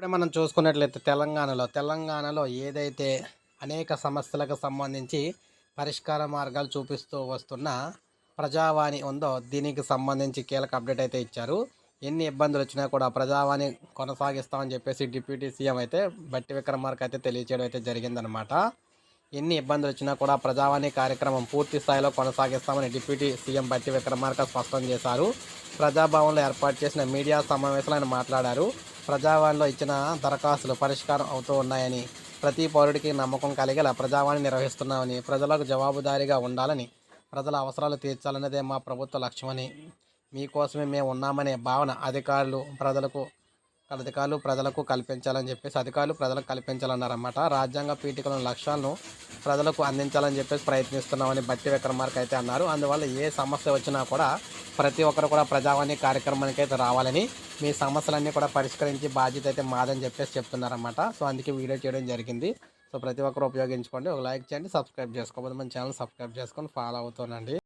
ఇప్పుడే మనం చూసుకున్నట్లయితే తెలంగాణలో తెలంగాణలో ఏదైతే అనేక సమస్యలకు సంబంధించి పరిష్కార మార్గాలు చూపిస్తూ వస్తున్న ప్రజావాణి ఉందో దీనికి సంబంధించి కీలక అప్డేట్ అయితే ఇచ్చారు. ఎన్ని ఇబ్బందులు వచ్చినా కూడా ప్రజావాణి కొనసాగిస్తామని చెప్పేసి డిప్యూటీ సీఎం అయితే బట్టి విక్రమార్క అయితే తెలియచేయడం అయితే జరిగిందనమాట ఎన్ని ఇబ్బందులు వచ్చినా కూడా ప్రజావాణి కార్యక్రమం పూర్తి స్థాయిలో కొనసాగిస్తామని డిప్యూటీ సీఎం బట్టి విక్రమార్క స్పష్టం చేశారు. ప్రజాభవన్లో ఏర్పాటు చేసిన మీడియా సమావేశంలో ఆయన మాట్లాడారు. ప్రజావాణిలో ఇచ్చిన దరఖాస్తులు పరిష్కారం అవుతూ ఉన్నాయని ప్రతి పౌరుడికి నమ్మకం కలిగేలా ప్రజావాణి నిర్వహిస్తున్నామని ప్రజలకు జవాబుదారీగా ఉండాలని ప్రజల అవసరాలు తీర్చాలన్నదే మా ప్రభుత్వ లక్ష్యమని మీకోసమే మేము ఉన్నామనే భావన అధికారులు ప్రజలకు అధికారులు ప్రజలకు కల్పించాలని చెప్పేసి అధికారులు ప్రజలకు కల్పించాలన్నారన్నమాట. రాజ్యాంగ పీఠికలను లక్ష్యాలను ప్రజలకు అందించాలని చెప్పేసి ప్రయత్నిస్తున్నామని బట్టి విక్రమార్క అయితే అన్నారు. అందువల్ల ఏ సమస్య వచ్చినా కూడా ప్రతి ఒక్కరు కూడా ప్రజావాణి కార్యక్రమానికి అయితే రావాలని మీ సమస్యలన్నీ కూడా పరిష్కరించి బాధ్యత అయితే మాదని చెప్పేసి చెప్తున్నారన్నమాట. సో అందుకే వీడియో చేయడం జరిగింది. సో ప్రతి ఒక్కరు ఉపయోగించుకోండి. ఒక లైక్ చేయండి సబ్స్క్రైబ్ చేసుకోకపోతే మన ఛానల్ సబ్స్క్రైబ్ చేసుకొని ఫాలో అవుతానండి.